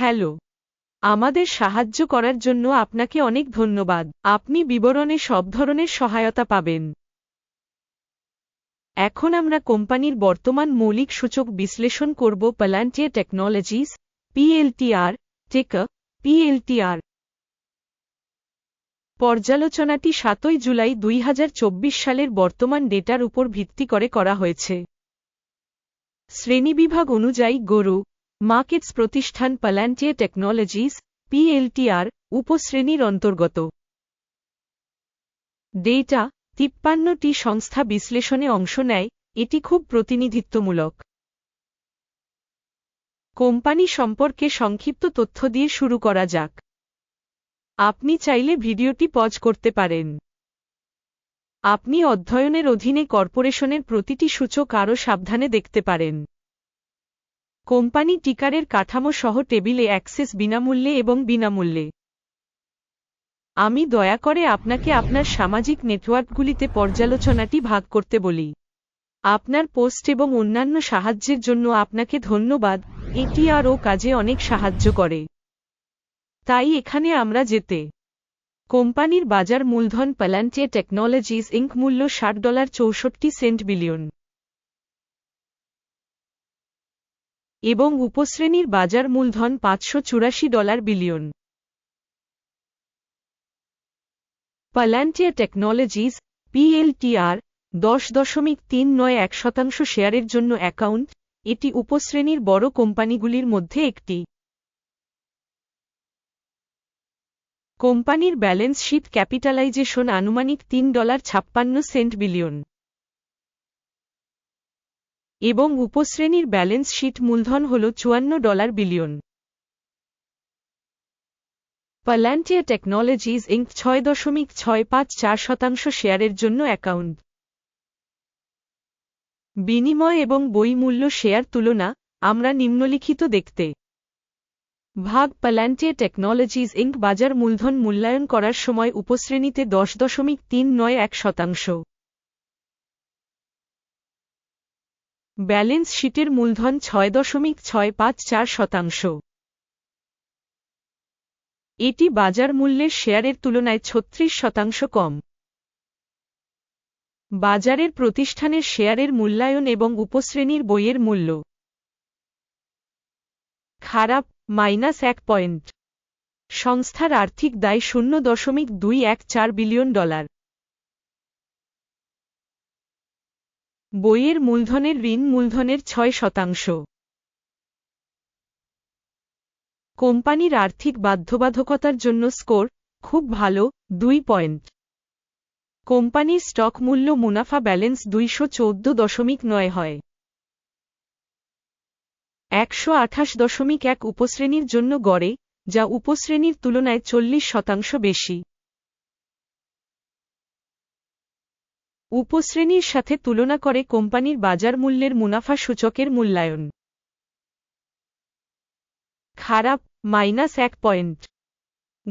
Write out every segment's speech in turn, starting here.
Hello. আমাদের সাহায্য করার জন্য আপনাকে অনেক ধন্যবাদ। আপনি বিবরণে সব ধরনের সহায়তা পাবেন। এখন আমরা কোম্পানির বর্তমান মৌলিক সূচক বিশ্লেষণ করব প্যালান্টিয়া টেকনোলজিস পিএলটিআর টেকা পিএলটিআর পর্যালোচনাটি সাতই জুলাই দুই হাজার চব্বিশ সালের বর্তমান ডেটার উপর ভিত্তি করে করা হয়েছে। শ্রেণীবিভাগ অনুযায়ী গরু মার্কেটস প্রতিষ্ঠান প্যালান্টিয়া টেকনোলজিস, পিএলটিআর, উপশ্রেণীর অন্তর্গত। ডেটা, তিপ্পান্নটি সংস্থা বিশ্লেষণে অংশ নেয়, এটি খুব প্রতিনিধিত্বমূলক। কোম্পানি সম্পর্কে সংক্ষিপ্ত তথ্য দিয়ে শুরু করা যাক। আপনি চাইলে ভিডিওটি পজ করতে পারেন। আপনি অধ্যয়নের অধীনে কর্পোরেশনের প্রতিটি সূচক আরও সাবধানে দেখতে পারেন। কোম্পানি টিকারের কাঠামো সহ টেবিলে অ্যাক্সেস বিনামূল্যে এবং বিনামূল্যে। আমি দয়া করে আপনাকে আপনার সামাজিক নেটওয়ার্কগুলিতে পর্যালোচনাটি ভাগ করতে বলি। আপনার পোস্ট এবং অন্যান্য সাহায্যের জন্য আপনাকে ধন্যবাদ, এটি আরও কাজে অনেক সাহায্য করে। তাই এখানে আমরা যেতে। কোম্পানির বাজার মূলধন প্যালান্টিয়া টেকনোলজিস ইঙ্ক মূল্য ষাট ডলার চৌষট্টি সেন্ট বিলিয়ন। এবং উপশ্রেণীর বাজার মূলধন পাঁচশো চুরাশি dollar billion. Palantir Technologies, PLTR, দশ দশমিক তিন নয় এক শতাংশ শেয়ারের জন্য অ্যাকাউন্ট, এটি উপশ্রেণীর বড় কোম্পানিগুলির মধ্যে একটি। কোম্পানির ব্যালেন্স শীট ক্যাপিটালাইজেশন আনুমানিক তিন ডলার ছাপ্পান্ন সেন্ট বিলিয়ন। এবং উপশ্রেণীর ব্যালেন্স শীট মূলধন হল চুয়ান্ন dollar billion. Palantir Technologies Inc ছয় দশমিক ছয় পাঁচ চার শতাংশ শেয়ারের জন্য অ্যাকাউন্ট। বিনিময় এবং বই মূল্য শেয়ার তুলনা, আমরা নিম্নলিখিত দেখতে। ভাগ প্যালান্টিয়া টেকনোলজিজ ইঙ্ক বাজার মূলধন মূল্যায়ন করার সময় উপশ্রেণীতে দশ দশমিক তিন নয় এক শতাংশ। ব্যালেন্স শীটের মূলধন ছয় দশমিক ছয় পাঁচ চার শতাংশ। এটি বাজার মূল্যের শেয়ারের তুলনায় ছত্রিশ শতাংশ কম। বাজারের প্রতিষ্ঠানের শেয়ারের মূল্যায়ন এবং উপশ্রেণীর বইয়ের মূল্য। খারাপ, মাইনাস এক পয়েন্ট। সংস্থার আর্থিক দায় শূন্য দশমিক দুই এক চার বিলিয়ন ডলার। বইয়ের মূলধনের ঋণ মূলধনের ছয় শতাংশ। কোম্পানির আর্থিক বাধ্যবাধকতার জন্য স্কোর খুব ভালো, দুই পয়েন্ট। কোম্পানির স্টক মূল্য মুনাফা ব্যালেন্স দুইশো চৌদ্দ দশমিক নয় হয়। একশো আঠাশ দশমিক এক উপশ্রেণীর জন্য গড়ে, যা উপশ্রেণীর তুলনায় চল্লিশ শতাংশ বেশি। উপশ্রেণীর সাথে তুলনা করে কোম্পানির বাজার মূল্যের মুনাফা সূচকের মূল্যায়ন। খারাপ, মাইনাস এক পয়েন্ট।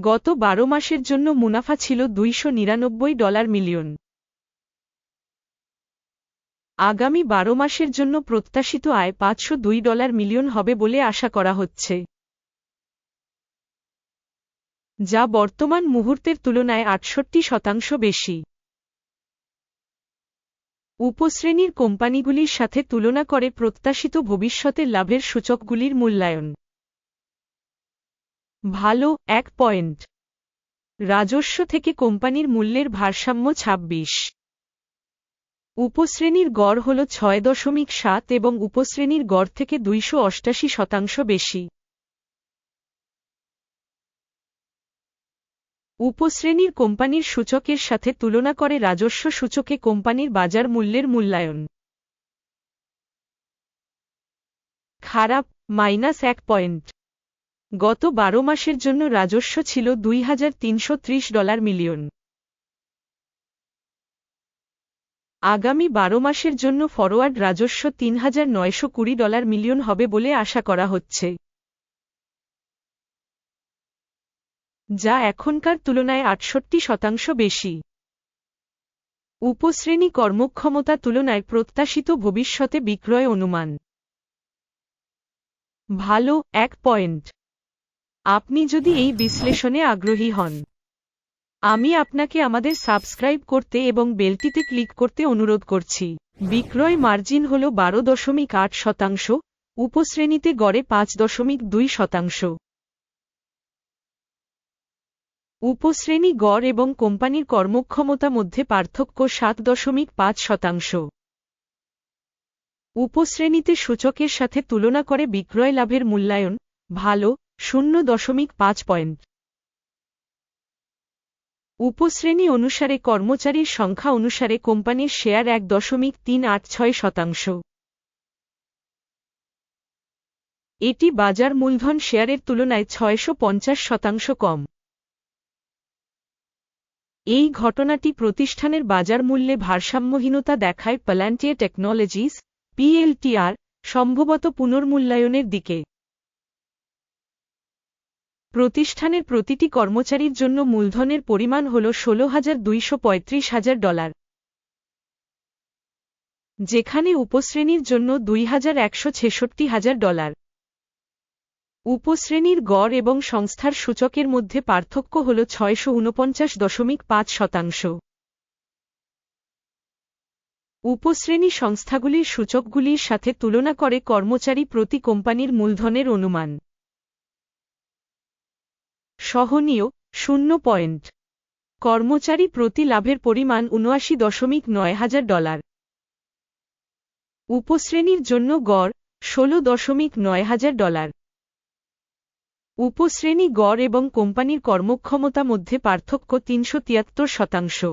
গত বারো মাসের জন্য মুনাফা ছিল দুইশো নিরানব্বই ডলার মিলিয়ন। আগামী বারো মাসের জন্য প্রত্যাশিত আয় পাঁচশো দুই ডলার মিলিয়ন হবে বলে আশা করা হচ্ছে। যা বর্তমান মুহূর্তের তুলনায় আটষট্টি শতাংশ বেশি। উপশ্রেণীর কোম্পানিগুলির সাথে তুলনা করে প্রত্যাশিত ভবিষ্যতের লাভের সূচকগুলির মূল্যায়ন। ভালো, এক পয়েন্ট। রাজস্ব থেকে কোম্পানির মূল্যের ভারসাম্য ২৬ উপশ্রেণীর গড় হল ছয় দশমিক সাত এবং উপশ্রেণীর গড় থেকে দুইশো শতাংশ বেশি। উপশ্রেণীর কোম্পানির সূচকের সাথে তুলনা করে রাজস্ব সূচকে কোম্পানির বাজার মূল্যের মূল্যায়ন। খারাপ, মাইনাস এক পয়েন্ট। গত বারো মাসের জন্য রাজস্ব ছিল দুই হাজার তিনশো ত্রিশ ডলার মিলিয়ন। আগামী বারো মাসের জন্য ফরওয়ার্ড রাজস্ব তিন হাজার নয়শ কুড়ি ডলার মিলিয়ন হবে বলে আশা করা হচ্ছে। যা এখনকার তুলনায় আটষট্টি শতাংশ বেশি। উপশ্রেণী কর্মক্ষমতা তুলনায় প্রত্যাশিত ভবিষ্যতে বিক্রয় অনুমান। ভালো, এক পয়েন্ট। আপনি যদি এই বিশ্লেষণে আগ্রহী হন। আমি আপনাকে আমাদের সাবস্ক্রাইব করতে এবং বেলটিতে ক্লিক করতে অনুরোধ করছি। বিক্রয় মার্জিন হল বারো দশমিক আট শতাংশ, উপশ্রেণীতে গড়ে পাঁচ দশমিক দুই শতাংশ। উপশ্রেণী গড় এবং কোম্পানির কর্মক্ষমতা মধ্যে পার্থক্য সাত দশমিক পাঁচ শতাংশ। উপশ্রেণীতে সূচকের সাথে তুলনা করে বিক্রয় লাভের মূল্যায়ন, ভালো, শূন্য দশমিক পাঁচ পয়েন্ট। উপশ্রেণী অনুসারে কর্মচারীর সংখ্যা অনুসারে কোম্পানির শেয়ার এক দশমিক তিন আট ছয় শতাংশ। এটি বাজার মূলধন শেয়ারের তুলনায় ছয়শো পঞ্চাশ শতাংশ কম। এই ঘটনাটি প্রতিষ্ঠানের বাজার মূল্যে ভারসাম্যহীনতা দেখায় প্যালান্টিয়ে টেকনোলজিস, পিএলটিআর, সম্ভবত পুনর্মূল্যায়নের দিকে। প্রতিষ্ঠানের প্রতিটি কর্মচারীর জন্য মূলধনের পরিমাণ হল ষোলো হাজার দুইশো পঁয়ত্রিশ হাজার ডলার। যেখানে উপশ্রেণীর জন্য দুই হাজার একশো ছেষট্টি হাজার ডলার। উপশ্রেণীর গড় এবং সংস্থার সূচকের মধ্যে পার্থক্য হল ছয়শো উনপঞ্চাশ দশমিক পাঁচ শতাংশ। উপশ্রেণী সংস্থাগুলির সূচকগুলির সাথে তুলনা করে কর্মচারী প্রতি কোম্পানির মূলধনের অনুমান। সহনীয়, শূন্য পয়েন্ট। কর্মচারী প্রতি লাভের পরিমাণ উনআশি দশমিক নয় হাজার ডলার। উপশ্রেণীর জন্য গড় ষোলো দশমিক নয় হাজার ডলার। উপশ্রেণী গড় এবং কোম্পানির কর্মক্ষমতা মধ্যে পার্থক্য তিনশো তিয়াত্তর শতাংশ।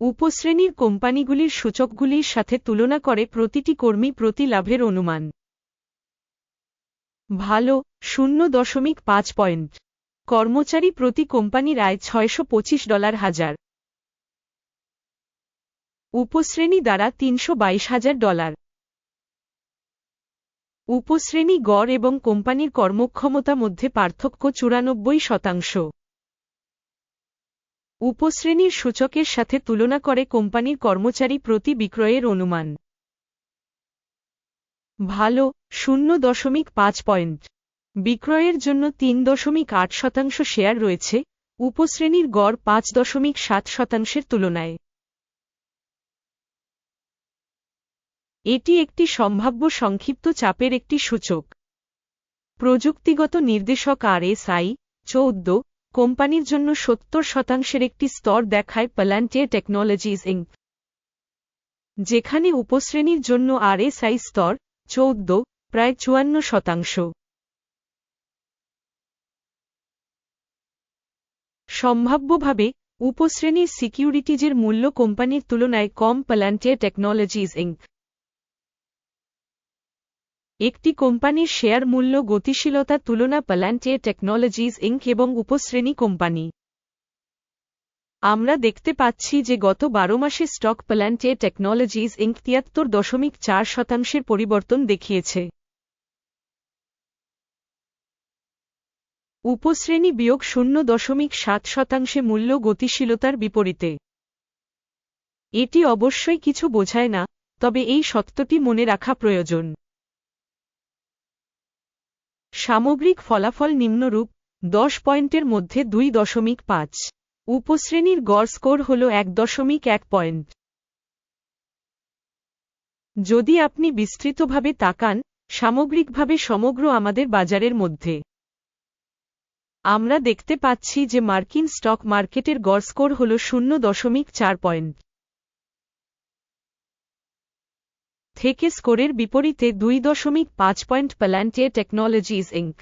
উপশ্রেণীর কোম্পানিগুলির সূচকগুলির সাথে তুলনা করে প্রতিটি কর্মী প্রতি লাভের অনুমান। ভালো, শূন্য দশমিক পাঁচ পয়েন্ট। কর্মচারী প্রতি কোম্পানির আয় ছয়শো পঁচিশ ডলার হাজার। উপশ্রেণী দ্বারা তিনশো হাজার ডলার। উপশ্রেণী গড় এবং কোম্পানির কর্মক্ষমতা মধ্যে পার্থক্য চুরানব্বই শতাংশ। উপশ্রেণীর সূচকের সাথে তুলনা করে কোম্পানির কর্মচারী প্রতি বিক্রয়ের অনুমান। ভালো, শূন্য দশমিক পাঁচ পয়েন্ট। বিক্রয়ের জন্য তিন দশমিক আট শতাংশ শেয়ার রয়েছে, উপশ্রেণীর গড় পাঁচ দশমিক সাত শতাংশের তুলনায়। এটি একটি সম্ভাব্য সংক্ষিপ্ত চাপের একটি সূচক। প্রযুক্তিগত নির্দেশক আর এস আই চৌদ্দ, কোম্পানির জন্য সত্তর শতাংশের একটি স্তর দেখায় প্যালান্টিয়ার টেকনোলজিস ইঙ্ক যেখানে উপশ্রেণীর জন্য আর এস আই স্তর চৌদ্দ, প্রায় চুয়ান্ন শতাংশ। সম্ভাব্যভাবে উপশ্রেণীর সিকিউরিটিজের মূল্য কোম্পানির তুলনায় কম প্যালান্টিয়ার টেকনোলজিস ইঙ্ক একটি কোম্পানির শেয়ার মূল্য গতিশীলতা তুলনা প্যালান্টিয়ার টেকনোলজিস ইঙ্ক এবং উপশ্রেণী কোম্পানি। আমরা দেখতে পাচ্ছি যে গত বারো মাসে স্টক প্যালান্টিয়ার টেকনোলজিস ইঙ্ক তিয়াত্তর দশমিক চার শতাংশের পরিবর্তন দেখিয়েছে। উপশ্রেণী বিয়োগ শূন্য দশমিক সাত শতাংশে মূল্য গতিশীলতার বিপরীতে। এটি অবশ্যই কিছু বোঝায় না, তবে এই সত্যটি মনে রাখা প্রয়োজন। সামগ্রিক ফলাফল নিম্নরূপ, দশ পয়েন্টের মধ্যে দুই দশমিক পাঁচ। উপশ্রেণীর গড় স্কোর হল এক দশমিক এক পয়েন্ট। যদি আপনি বিস্তৃতভাবে তাকান, সামগ্রিকভাবে সমগ্র আমাদের বাজারের মধ্যে, আমরা দেখতে পাচ্ছি যে মার্কিন স্টক মার্কেটের গড় স্কোর হল শূন্য দশমিক চার পয়েন্ট। থেকে স্কোরের বিপরীতে দুই দশমিক পাঁচ পয়েন্ট প্যালান্টিয়ে টেকনোলজিস ইঙ্ক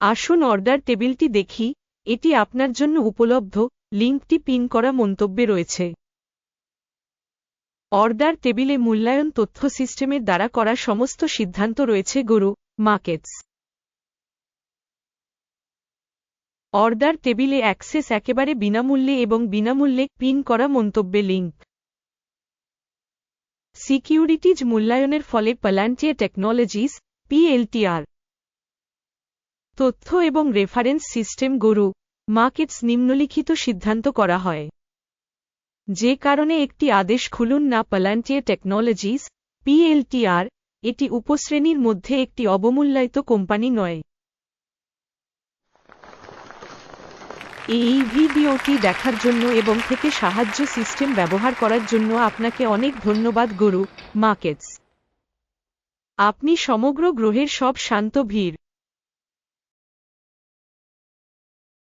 আসুন অর্ডার টেবিলটি দেখি। এটি আপনার জন্য উপলব্ধ। লিঙ্কটি পিন করা মন্তব্যে রয়েছে। অর্ডার টেবিলে মূল্যায়ন তথ্য সিস্টেমের দ্বারা করা সমস্ত সিদ্ধান্ত রয়েছে, গরু। মার্কেটস। অর্ডার টেবিলে অ্যাক্সেস একেবারে বিনামূল্যে এবং বিনামূল্যে পিন করা মন্তব্যে লিঙ্ক। সিকিউরিটিজ মূল্যায়নের ফলে প্যালান্টিয়া টেকনোলজিস, পিএলটিআর, তথ্য এবং রেফারেন্স সিস্টেম গরু মার্কেটস নিম্নলিখিত সিদ্ধান্ত করা হয়। যে কারণে একটি আদেশ খুলুন না প্যালান্টিয়া টেকনোলজিস, পিএলটিআর, এটি উপশ্রেণীর মধ্যে একটি অবমূল্যায়িত কোম্পানি নয়। এই ভিডিওটি দেখার জন্য এবং থেকে সাহায্য সিস্টেম ব্যবহার করার জন্য আপনাকে অনেক ধন্যবাদ, গুরু মার্কেটস আপনি সমগ্র গ্রহের সব শান্ত ভিড়